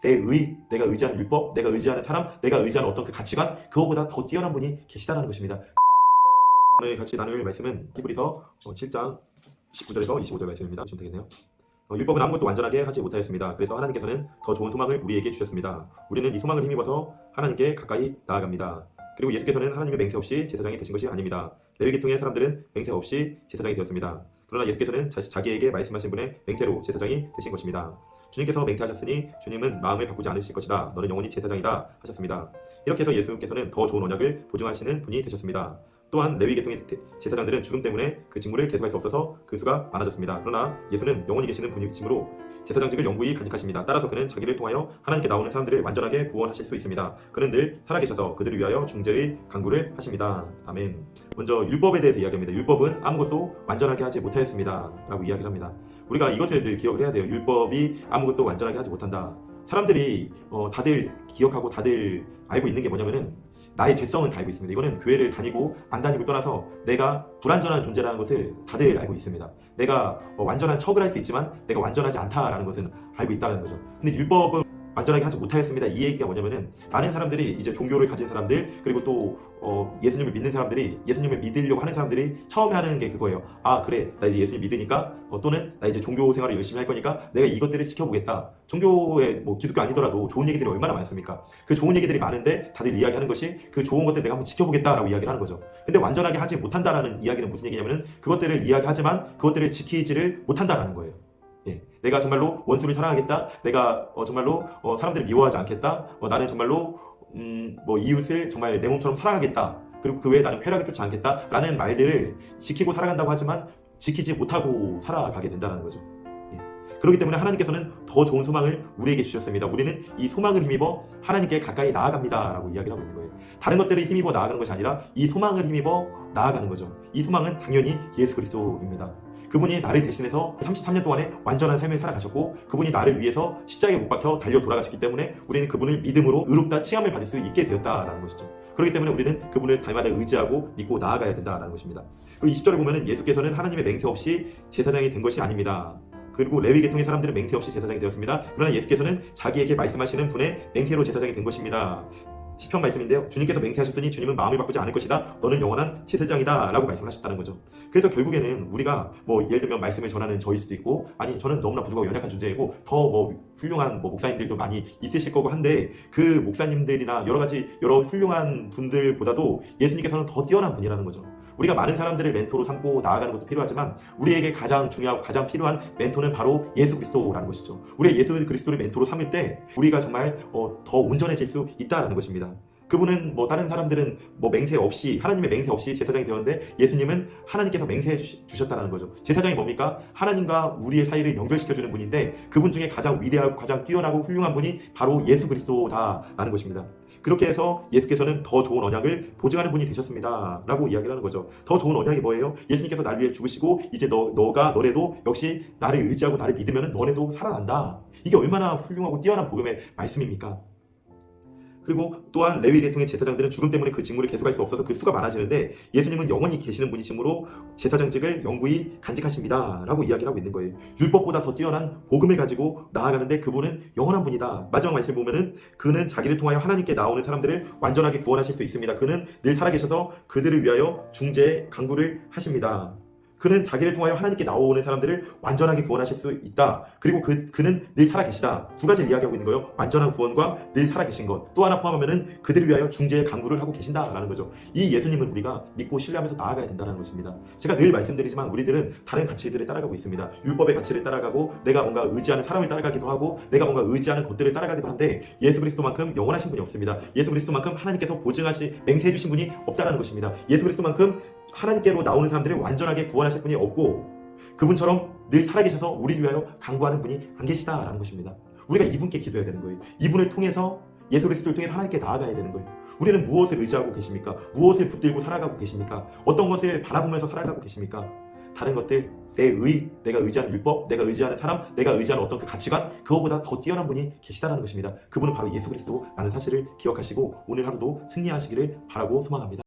내 의, 내가 의지하는 율법, 내가 의지하는 사람, 내가 의지하는 어떤 그 가치관, 그거보다 더 뛰어난 분이 계시다는 것입니다. 오늘 같이 나눌 말씀은 히브리서 7장 19절에서 25절 말씀입니다. 보시면 되겠네요. 어, 율법은 아무것도 완전하게 하지 못하였습니다. 그래서 하나님께서는 더 좋은 소망을 우리에게 주셨습니다. 우리는 이 소망을 힘입어서 하나님께 가까이 나아갑니다. 그리고 예수께서는 하나님의 맹세 없이 제사장이 되신 것이 아닙니다. 레위 계통의 사람들은 맹세 없이 제사장이 되었습니다. 그러나 예수께서는 자, 자기에게 말씀하신 분의 맹세로 제사장이 되신 것입니다. 주님께서 맹세하셨으니 주님은 마음을 바꾸지 않으실 것이다. 너는 영원히 제사장이다 하셨습니다. 이렇게 해서 예수께서는 더 좋은 언약을 보증하시는 분이 되셨습니다. 또한 레위 계통의 제사장들은 죽음 때문에 그 직무를 계속할 수 없어서 그 수가 많아졌습니다. 그러나 예수는 영원히 계시는 분이시므로 제사장직을 영구히 간직하십니다. 따라서 그는 자기를 통하여 하나님께 나오는 사람들을 완전하게 구원하실 수 있습니다. 그는 늘 살아계셔서 그들을 위하여 중재의 강구를 하십니다. 아멘. 먼저 율법에 대해서 이야기합니다. 율법은 아무것도 완전하게 하지 못하였습니다. 라고 이야기를 합니다. 우리가 이것을 늘 기억을 해야 돼요. 율법이 아무것도 완전하게 하지 못한다. 사람들이 어, 다들 기억하고 다들 알고 있는 게 뭐냐면은 나의 죄성은 다 알고 있습니다. 이거는 교회를 다니고 안 다니고 떠나서 내가 불완전한 존재라는 것을 다들 알고 있습니다. 내가 어, 완전한 척을 할 수 있지만 내가 완전하지 않다라는 것은 알고 있다는 거죠. 근데 율법은 완전하게 하지 못하였습니다. 이 얘기가 뭐냐면은 많은 사람들이 이제 종교를 가진 사람들 그리고 또 어, 예수님을 믿는 사람들이 예수님을 믿으려고 하는 사람들이 처음에 하는 게 그거예요. 아 그래 나 이제 예수님 믿으니까 어, 또는 나 이제 종교 생활을 열심히 할 거니까 내가 이것들을 지켜보겠다. 종교에 뭐 기독교 아니더라도 좋은 얘기들이 얼마나 많습니까? 그 좋은 얘기들이 많은데 다들 이야기하는 것이 그 좋은 것들 내가 한번 지켜보겠다라고 이야기를 하는 거죠. 근데 완전하게 하지 못한다라는 이야기는 무슨 얘기냐면은 그것들을 이야기하지만 그것들을 지키지를 못한다라는 거예요. 예, 내가 정말로 원수를 사랑하겠다. 내가 어, 정말로 어, 사람들을 미워하지 않겠다. 어, 나는 정말로 음, 뭐 이웃을 정말 내 몸처럼 사랑하겠다. 그리고 그 외에 나는 쾌락을 쫓지 않겠다 라는 말들을 지키고 살아간다고 하지만 지키지 못하고 살아가게 된다는 거죠. 예. 그렇기 때문에 하나님께서는 더 좋은 소망을 우리에게 주셨습니다. 우리는 이 소망을 힘입어 하나님께 가까이 나아갑니다 라고 이야기를 하고 있는 거예요. 다른 것들을 힘입어 나아가는 것이 아니라 이 소망을 힘입어 나아가는 거죠. 이 소망은 당연히 예수 그리스도입니다. 그분이 나를 대신해서 33년 동안에 완전한 삶을 살아가셨고 그분이 나를 위해서 십자가에 못 박혀 달려 돌아가셨기 때문에 우리는 그분을 믿음으로 의롭다 칭함을 받을 수 있게 되었다라는 것이죠. 그렇기 때문에 우리는 그분을 달마다 의지하고 믿고 나아가야 된다라는 것입니다. 그리고 20절에 보면은 예수께서는 하나님의 맹세 없이 제사장이 된 것이 아닙니다. 그리고 레위 계통의 사람들은 맹세 없이 제사장이 되었습니다. 그러나 예수께서는 자기에게 말씀하시는 분의 맹세로 제사장이 된 것입니다. 시편 말씀인데요. 주님께서 맹세하셨으니 주님은 마음을 바꾸지 않을 것이다. 너는 영원한 제사장이다. 라고 말씀하셨다는 거죠. 그래서 결국에는 우리가 뭐 예를 들면 말씀을 전하는 저일 수도 있고 아니 저는 너무나 부족하고 연약한 존재이고 더 뭐 훌륭한 뭐 목사님들도 많이 있으실 거고 한데 그 목사님들이나 여러 가지 여러 훌륭한 분들보다도 예수님께서는 더 뛰어난 분이라는 거죠. 우리가 많은 사람들을 멘토로 삼고 나아가는 것도 필요하지만 우리에게 가장 중요하고 가장 필요한 멘토는 바로 예수 그리스도라는 것이죠. 우리가 예수 그리스도를 멘토로 삼을 때 우리가 정말 어, 더 온전해질 수 있다라는 것입니다. 그분은 뭐 다른 사람들은 뭐 맹세 없이 하나님의 맹세 없이 제사장이 되었는데 예수님은 하나님께서 맹세해 주셨다는 거죠. 제사장이 뭡니까? 하나님과 우리의 사이를 연결시켜 주는 분인데 그분 중에 가장 위대하고 가장 뛰어나고 훌륭한 분이 바로 예수 그리스도다라는 것입니다. 그렇게 해서 예수께서는 더 좋은 언약을 보증하는 분이 되셨습니다. 라고 이야기를 하는 거죠. 더 좋은 언약이 뭐예요? 예수님께서 나를 위해 죽으시고 이제 너, 너가 너네도 역시 나를 의지하고 나를 믿으면 너네도 살아난다. 이게 얼마나 훌륭하고 뛰어난 복음의 말씀입니까? 그리고 또한 레위 대통의 제사장들은 죽음 때문에 그 직무를 계속할 수 없어서 그 수가 많아지는데 예수님은 영원히 계시는 분이시므로 제사장직을 영구히 간직하십니다. 라고 이야기를 하고 있는 거예요. 율법보다 더 뛰어난 복음을 가지고 나아가는데 그분은 영원한 분이다. 마지막 말씀 보면은 그는 자기를 통하여 하나님께 나오는 사람들을 완전하게 구원하실 수 있습니다. 그는 늘 살아계셔서 그들을 위하여 중재 강구를 하십니다. 그는 자기를 통하여 하나님께 나오는 사람들을 완전하게 구원하실 수 있다. 그리고 그, 그는 늘 살아계시다. 두 가지를 이야기하고 있는 거예요. 완전한 구원과 늘 살아계신 것. 또 하나 포함하면은 그들을 위하여 중재의 강구를 하고 계신다라는 거죠. 이 예수님을 우리가 믿고 신뢰하면서 나아가야 된다는 것입니다. 제가 늘 말씀드리지만 우리들은 다른 가치들을 따라가고 있습니다. 율법의 가치를 따라가고 내가 뭔가 의지하는 사람을 따라가기도 하고 내가 뭔가 의지하는 것들을 따라가기도 한데 예수 그리스도만큼 영원하신 분이 없습니다. 예수 그리스도만큼 하나님께서 보증하시 맹세해 주신 분이 없다라는 것입니다. 예수 그리스도만큼 하나님께로 나오는 사람들을 완전하게 구원하실 분이 없고 그분처럼 늘 살아계셔서 우리를 위하여 강구하는 분이 안 계시다라는 것입니다. 우리가 이분께 기도해야 되는 거예요. 이분을 통해서 예수 그리스도를 통해서 하나님께 나아가야 되는 거예요. 우리는 무엇을 의지하고 계십니까? 무엇을 붙들고 살아가고 계십니까? 어떤 것을 바라보면서 살아가고 계십니까? 다른 것들 내 의, 내가 의지하는 율법, 내가 의지하는 사람, 내가 의지하는 어떤 그 가치관 그거보다 더 뛰어난 분이 계시다는 것입니다. 그분은 바로 예수 그리스도라는 사실을 기억하시고 오늘 하루도 승리하시기를 바라고 소망합니다.